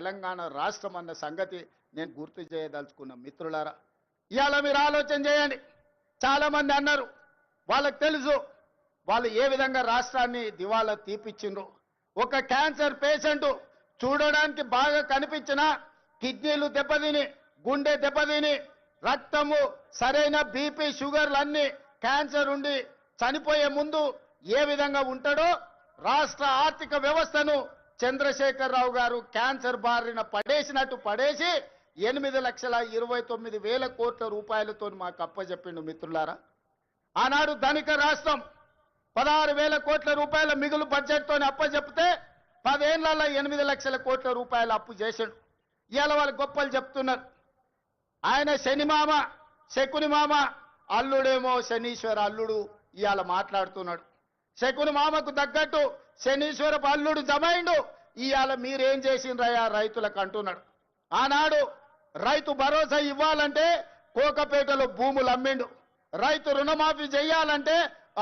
తెలంగాణ రాష్ట్రం అన్న సంగతి నేను గుర్తు చేయదలుచుకున్న మిత్రులారా ఇవాళ మీరు ఆలోచన చేయండి. చాలామంది అన్నారు వాళ్ళకి తెలుసు వాళ్ళు ఏ విధంగా రాష్ట్రాన్ని దివాలా తీపిచ్చిండ్రు. ఒక క్యాన్సర్ పేషెంట్ చూడడానికి బాగా కనిపించిన కిడ్నీలు దెబ్బతిని గుండె దెబ్బతిని రక్తము సరైన బీపీ షుగర్లు అన్ని క్యాన్సర్ ఉండి చనిపోయే ముందు ఏ విధంగా ఉంటాడో రాష్ట్ర ఆర్థిక వ్యవస్థను చంద్రశేఖరరావు గారు క్యాన్సర్ బారిన పడేసినట్టు పడేసి ఎనిమిది లక్షల ఇరవై తొమ్మిది వేల కోట్ల రూపాయలతో మాకు అప్పచెప్పిండు మిత్రులారా. ఆనాడు ధనిక రాష్ట్రం పదహారు వేల కోట్ల రూపాయల మిగులు బడ్జెట్తో అప్పచెప్తే పదేళ్ళలో ఎనిమిది లక్షల కోట్ల రూపాయలు అప్పు చేశాడు ఇవాళ వాళ్ళు గొప్పలు చెప్తున్నారు. ఆయన శనిమామ శకుని మామ అల్లుడేమో శనీశ్వర అల్లుడు ఇవాళ మాట్లాడుతున్నాడు. శకుని మామకు తగ్గట్టు శనీశ్వర పల్లుడు జమైండు ఇవాళ మీరేం చేసిండ్రయ్యా? రైతులకు అంటున్నాడు ఆనాడు రైతు భరోసా ఇవ్వాలంటే కోకపేటలో భూములు అమ్మిండు. రైతు రుణమాఫీ చేయాలంటే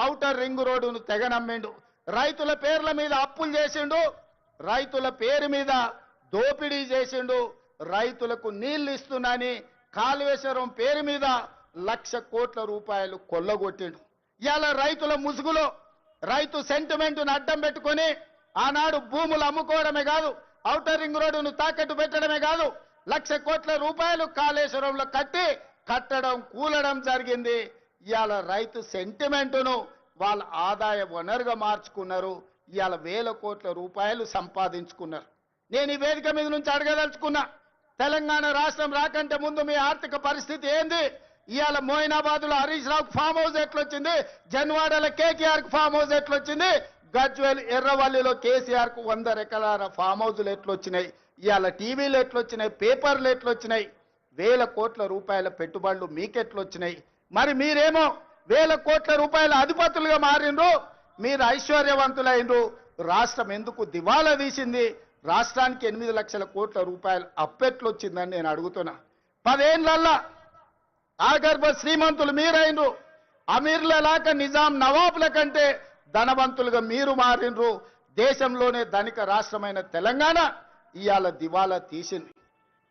ఔటర్ రింగ్ రోడ్డును తెగనమ్మిండు. రైతుల పేర్ల మీద అప్పులు చేసిండు. రైతుల పేరు మీద దోపిడీ చేసిండు. రైతులకు నీళ్ళు ఇస్తున్నాని కాళేశ్వరం పేరు మీద లక్ష కోట్ల రూపాయలు కొల్లగొట్టిండు. ఇవాళ రైతుల ముసుగులో రైతు సెంటిమెంట్ను అడ్డం పెట్టుకొని ఆనాడు భూములు అమ్ముకోవడమే కాదు ఔటర్ రింగ్ రోడ్డును తాకట్టు పెట్టడమే కాదు లక్ష కోట్ల రూపాయలు కాళేశ్వరంలో కట్టి కట్టడం కూలడం జరిగింది. ఇవాళ రైతు సెంటిమెంటును వాళ్ళ ఆదాయ వనరుగా మార్చుకున్నారు. ఇవాళ వేల కోట్ల రూపాయలు సంపాదించుకున్నారు. నేను ఈ వేదిక మీద నుంచి అడగదలుచుకున్నా తెలంగాణ రాష్ట్రం రాకంటే ముందు మీ ఆర్థిక పరిస్థితి ఏంది? ఇవాళ మోయినాబాద్లో హరీష్ రావు ఫామ్ హౌస్ ఎట్లొచ్చింది? జన్వాడల కేటీఆర్కు ఫామ్ హౌస్ ఎట్లొచ్చింది? గజ్వేల్ ఎర్రవల్లిలో కేసీఆర్కు వంద ఎకరాల ఫామ్ హౌస్లు ఎట్లొచ్చినాయి? ఇవాళ టీవీలు ఎట్లొచ్చినాయి? పేపర్లు ఎట్లొచ్చినాయి? వేల కోట్ల రూపాయల పెట్టుబడులు మీకెట్లొచ్చినాయి? మరి మీరేమో వేల కోట్ల రూపాయల అధిపతులుగా మారిండ్రు మీరు ఐశ్వర్యవంతులైనరు రాష్ట్రం ఎందుకు దివాలా తీసింది? రాష్ట్రానికి ఎనిమిది లక్షల కోట్ల రూపాయలు అప్పెట్లొచ్చిందని నేను అడుగుతున్నా. పదేళ్ళల్లా ఆగర్భ శ్రీమంతులు మీరైనరు అమీర్ల లాక నిజాం నవాబుల కంటే ధనవంతులుగా మీరు మారినరు దేశంలోనే ధనిక రాష్ట్రమైన తెలంగాణ ఇవాళ దివాలా తీసింది.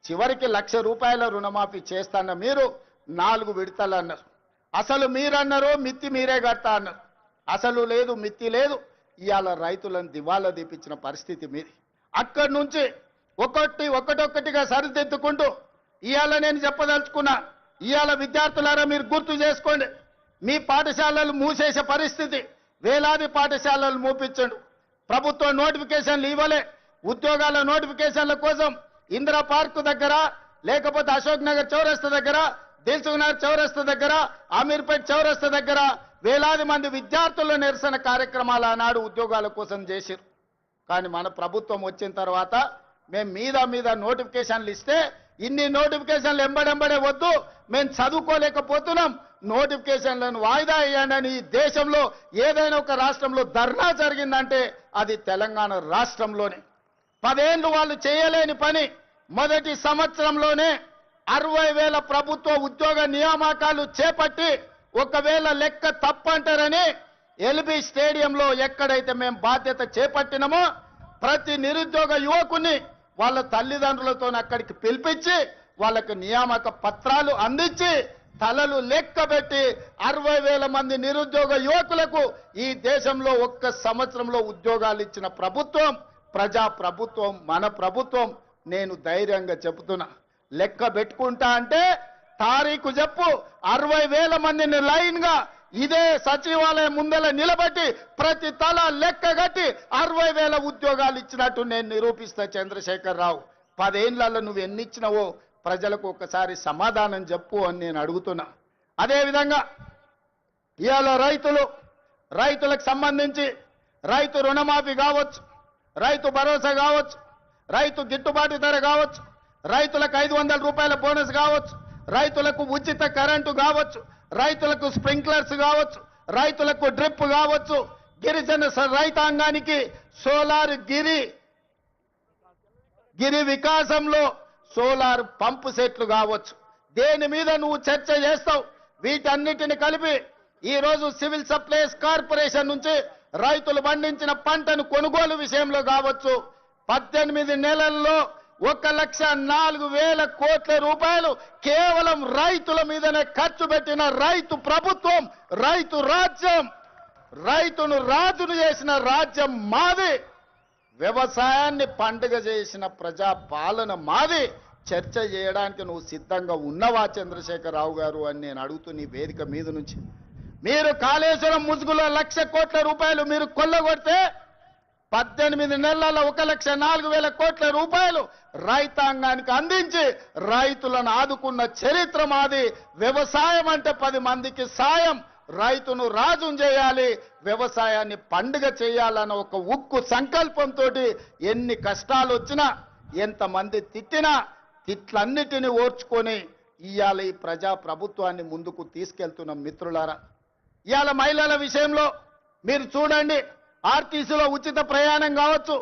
చివరికి లక్ష రూపాయల రుణమాఫీ చేస్తాన్న మీరు నాలుగు విడతలు అన్నారు. అసలు మీరన్నారు మిత్తి మీరే కడతా అన్నారు. అసలు లేదు మిత్తి లేదు. ఇవాళ రైతులను దివాలా తీపించిన పరిస్థితి మీది. అక్కడి నుంచి ఒకటి ఒకటొక్కటిగా సరిదిద్దుకుంటూ ఇవాళ నేను చెప్పదలుచుకున్నా. ఇవాళ విద్యార్థులారా మీరు గుర్తు చేసుకోండి. మీ పాఠశాలలు మూసేసే పరిస్థితి. వేలాది పాఠశాలలు మూపించండు. ప్రభుత్వం నోటిఫికేషన్లు ఇవ్వలే. ఉద్యోగాల నోటిఫికేషన్ల కోసం ఇందిరా పార్క్ దగ్గర లేకపోతే అశోక్ నగర్ చౌరస్తా దగ్గర దిల్సుఖ్ నగర్ చౌరస్తా దగ్గర అమీర్పేట్ చౌరస్తా దగ్గర వేలాది మంది విద్యార్థుల నిరసన కార్యక్రమాలు ఆనాడు ఉద్యోగాల కోసం చేశారు కానీ మన ప్రభుత్వం వచ్చిన తర్వాత మేము మీద మీద నోటిఫికేషన్లు ఇస్తే ఇన్ని నోటిఫికేషన్లు ఎంబడెంబడే వద్దు మేము చదువుకోలేకపోతున్నాం. నోటిఫికేషన్లను వాయిదా వేయండి అని ఈ దేశంలో ఏదైనా ఒక రాష్ట్రంలో ధర్నా జరిగిందంటే అది తెలంగాణ రాష్ట్రంలోనే. పదేళ్ళు వాళ్ళు చేయలేని పని. మొదటి సంవత్సరంలోనే అరవై వేల ప్రభుత్వ ఉద్యోగ నియామకాలు చేపట్టి ఒకవేళ లెక్క తప్పంటారని ఎల్బీ స్టేడియంలో ఎక్కడైతే మేము బాధ్యత చేపట్టినామో ప్రతి నిరుద్యోగ యువకుని వాళ్ళ తల్లిదండ్రులతో అక్కడికి పిలిపించి వాళ్ళకి నియామక పత్రాలు అందించి తలలు లెక్క పెట్టి అరవై వేల మంది నిరుద్యోగ యువకులకు ఈ దేశంలో ఒక్క సంవత్సరంలో ఉద్యోగాలు ఇచ్చిన ప్రభుత్వం ప్రజా ప్రభుత్వం మన ప్రభుత్వం నేను ధైర్యంగా చెబుతున్నా. లెక్క పెట్టుకుంటా అంటే తారీఖు చెప్పు అరవై వేల మందిని లైన్గా ఇదే సచివాలయం ముందల నిలబెట్టి ప్రతి తల లెక్క కట్టి అరవై వేల ఉద్యోగాలు ఇచ్చినట్టు నేను నిరూపిస్తా చంద్రశేఖర్ రావు పదేళ్ళలో నువ్వు ఎన్ని ఇచ్చినావో ప్రజలకు ఒకసారి సమాధానం చెప్పు అని నేను అడుగుతున్నా. అదేవిధంగా ఇవాళ రైతులు రైతులకు సంబంధించి రైతు రుణమాఫీ కావచ్చు రైతు భరోసా కావచ్చు రైతు గిట్టుబాటు ధర కావచ్చు రైతులకు ఐదు వందల రూపాయల బోనస్ కావచ్చు రైతులకు ఉచిత కరెంటు కావచ్చు రైతులకు స్ప్రింక్లర్స్ కావచ్చు రైతులకు డ్రిప్ కావచ్చు గిరిజన రైతాంగానికి సోలార్ గిరి గిరి వికాసంలో సోలార్ పంపు సెట్లు కావచ్చు. దేని మీద నువ్వు చర్చ చేస్తావు? వీటన్నిటిని కలిపి ఈరోజు సివిల్ సప్లైస్ కార్పొరేషన్ నుంచి రైతులు పండించిన పంటను కొనుగోలు విషయంలో కావచ్చు. పద్దెనిమిది నెలల్లో ఒక లక్ష నాలుగు వేల కోట్ల రూపాయలు కేవలం రైతుల మీదనే ఖర్చు పెట్టిన రైతు ప్రభుత్వం రైతు రాజ్యం. రైతును రాజును చేసిన రాజ్యం మాది. వ్యవసాయాన్ని పండుగ చేసిన ప్రజా పాలన మాది. చర్చ చేయడానికి నువ్వు సిద్ధంగా ఉన్నవా చంద్రశేఖరరావు గారు అని నేను అడుగుతూ నీ వేదిక మీద నుంచి. మీరు కాళేశ్వరం ముసుగులో లక్ష కోట్ల రూపాయలు మీరు కొల్లగొడితే పద్దెనిమిది నెలల ఒక లక్ష నాలుగు వేల కోట్ల రూపాయలు రైతాంగానికి అందించి రైతులను ఆదుకున్న చరిత్ర మాది. వ్యవసాయం అంటే పది మందికి సాయం. రైతును రాజు చేయాలి. వ్యవసాయాన్ని పండుగ చేయాలన్న ఒక ఉక్కు సంకల్పంతో ఎన్ని కష్టాలు వచ్చినా ఎంతమంది తిట్టినా తిట్లన్నిటిని ఓర్చుకొని ఇవాళ ఈ ప్రజా ప్రభుత్వాన్ని ముందుకు తీసుకెళ్తున్న మిత్రులారా. ఇవాళ మహిళల విషయంలో మీరు చూడండి. ఆర్టీసీలో ఉచిత ప్రయాణం కావచ్చు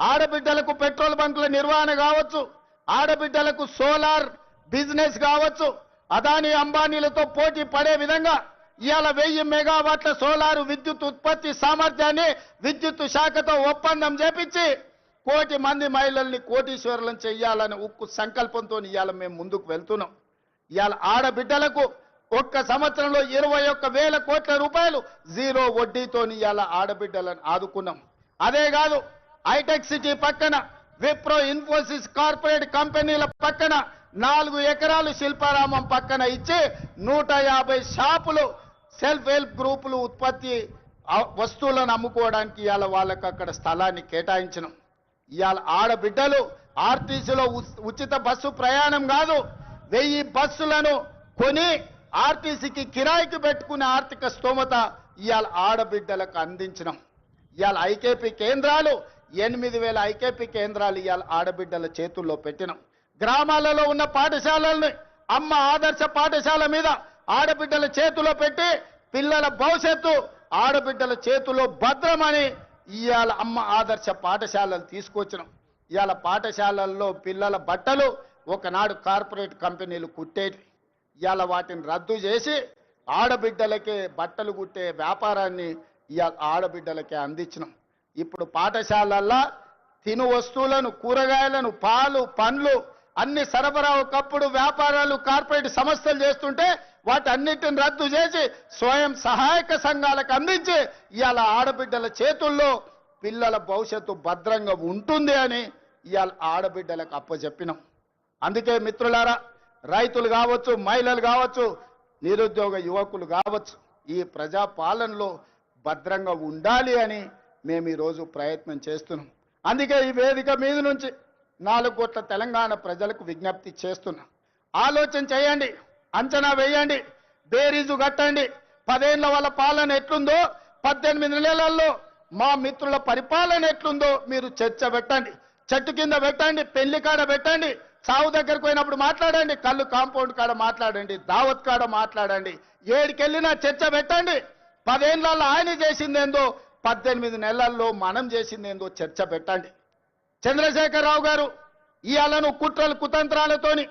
ఆడబిడ్డలకు పెట్రోల్ బంకుల నిర్వహణ కావచ్చు ఆడబిడ్డలకు సోలార్ బిజినెస్ కావచ్చు అదాని అంబానీలతో పోటీ పడే విధంగా ఇవాళ వెయ్యి మెగావాట్ల సోలార్ విద్యుత్ ఉత్పత్తి సామర్థ్యాన్ని విద్యుత్ శాఖతో ఒప్పందం చేపించి కోటి మంది మహిళల్ని కోటీశ్వరులను చెయ్యాలని ఉక్కు సంకల్పంతో ఇవాళ మేము ముందుకు వెళ్తున్నాం. ఇవాళ ఆడబిడ్డలకు ఒక్క సంవత్సరంలో ఇరవై ఒక్క వేల కోట్ల రూపాయలు జీరో వడ్డీతో ఇవాళ ఆడబిడ్డలను ఆదుకున్నాం. అదే కాదు హైటెక్ సిటీ పక్కన విప్రో ఇన్ఫోసిస్ కార్పొరేట్ కంపెనీల పక్కన నాలుగు ఎకరాలు శిల్పారామం పక్కన ఇచ్చి నూట యాభై షాపులు సెల్ఫ్ హెల్ప్ గ్రూపులు ఉత్పత్తి వస్తువులను అమ్ముకోవడానికి ఇవాళ వాళ్ళకు అక్కడ స్థలాన్ని కేటాయించినాం. ఇవాళ ఆడబిడ్డలు ఆర్టీసీలో ఉ- ఉచిత బస్సు ప్రయాణం కాదు వెయ్యి బస్సులను కొని ఆర్టీసీకి కిరాయికి పెట్టుకునే ఆర్థిక స్తోమత ఇవాళ ఆడబిడ్డలకు అందించడం ఇవాళ ఐకేపీ కేంద్రాలు ఎనిమిది వేల ఐకేపీ కేంద్రాలు ఇవాళ ఆడబిడ్డల చేతుల్లో పెట్టినాం. గ్రామాలలో ఉన్న పాఠశాలల్ని అమ్మ ఆదర్శ పాఠశాల మీద ఆడబిడ్డల చేతిలో పెట్టి పిల్లల భవిష్యత్తు ఆడబిడ్డల చేతిలో భద్రమని ఇవాళ అమ్మ ఆదర్శ పాఠశాలలు తీసుకొచ్చినాం. ఇవాళ పాఠశాలల్లో పిల్లల బట్టలు ఒకనాడు కార్పొరేట్ కంపెనీలు కుట్టేటి ఇవాళ వాటిని రద్దు చేసి ఆడబిడ్డలకే బట్టలు కుట్టే వ్యాపారాన్ని ఇవాళ ఆడబిడ్డలకే అందించినాం. ఇప్పుడు పాఠశాలల్లో తిను వస్తువులను కూరగాయలను పాలు పండ్లు అన్ని సరఫరా ఒకప్పుడు వ్యాపారాలు కార్పొరేట్ సంస్థలు చేస్తుంటే వాటన్నిటిని రద్దు చేసి స్వయం సహాయక సంఘాలకు అందించి ఇవాళ ఆడబిడ్డల చేతుల్లో పిల్లల భవిష్యత్తు భద్రంగా ఉంటుంది అని ఇవాళ ఆడబిడ్డలకు అప్పచెప్పినాం అందుకే మిత్రులారా రైతులు కావచ్చు మహిళలు కావచ్చు నిరుద్యోగ యువకులు కావచ్చు ఈ ప్రజా పాలనలో భద్రంగా ఉండాలి అని మేము ఈరోజు ప్రయత్నం చేస్తున్నాం. అందుకే ఈ వేదిక మీద నుంచి నాలుగు కోట్ల తెలంగాణ ప్రజలకు విజ్ఞప్తి చేస్తున్నాం. ఆలోచన చేయండి అంచనా వేయండి బేరీజు కట్టండి. పదేళ్ళ వాళ్ళ పాలన ఎట్లుందో పద్దెనిమిది నెలల్లో మా మిత్రుల పరిపాలన ఎట్లుందో మీరు చర్చ పెట్టండి. చెట్టు కింద పెట్టండి పెళ్ళి కాడ పెట్టండి. సావు దగ్గరకు పోయినప్పుడు మాట్లాడండి కళ్ళు కాంపౌండ్ కాడ మాట్లాడండి దావత్ కాడ మాట్లాడండి ఏడికెళ్ళినా చర్చ పెట్టండి. పదేళ్ళల్లో ఆయన చేసిందేందో పద్దెనిమిది నెలల్లో మనం చేసిందేందో చర్చ పెట్టండి. చంద్రశేఖరరావు గారు ఇవాళను కుట్రలు కుతంత్రాలతోని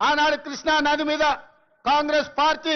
ఆనాడు కృష్ణా నది మీద కాంగ్రెస్ పార్టీ